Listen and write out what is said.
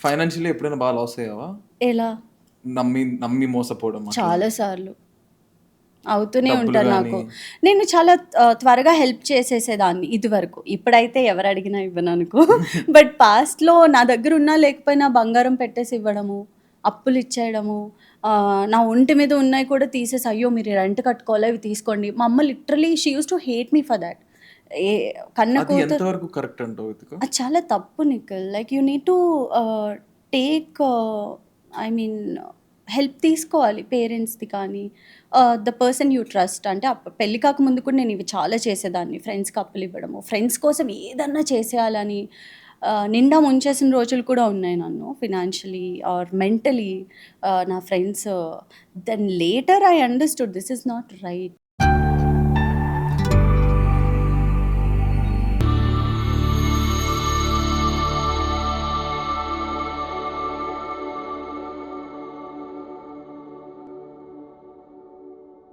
Financially ఎప్పుడైనా బాగా loss అయ్యావా? ఎలా? నమ్మి నమ్మి మోసపోవడం. చాలా సార్లు. అవుతూనే ఉంటారు. నాకు. నేను చాలా త్వరగా హెల్ప్ చేసేసేదాన్ని ఇది వరకు ఇప్పుడైతే ఎవరు అడిగినా ఇవ్వను అనుకో. బట్ పాస్ట్లో నా దగ్గర ఉన్నా లేకపోయినా బంగారం పెట్టేసి ఇవ్వడము అప్పులు ఇచ్చేయడము నా ఒంటి మీద ఉన్నాయి కూడా తీసేసి అయ్యో మీరు రెంట్ కట్టుకోవాలి? ఇవి తీసుకోండి. మా అమ్మ literally she used to hate me for that ఏ కన్న అది కూతురు ఎంతవరకు కరెక్ట్ అంటావు ఇతిక? అది చాలా తప్పు Nikhil. Like you need to take I mean help తీసుకోవాలి పేరెంట్స్ది కానీ. ద పర్సన్ యూ ట్రస్ట్ అంటే పెళ్ళి కాకముందు కూడా నేను ఇవి చాలా చేసేదాన్ని. ఫ్రెండ్స్కి అప్పులు ఇవ్వడము. ఫ్రెండ్స్ కోసం ఏదన్నా చేసేయాలని ఆ, నిండా ముంచేసిన రోజులు కూడా ఉన్నాయి నన్ను. ఫినాన్షియలీ ఆర్ మెంటలీ నా friends then later I understood this is not right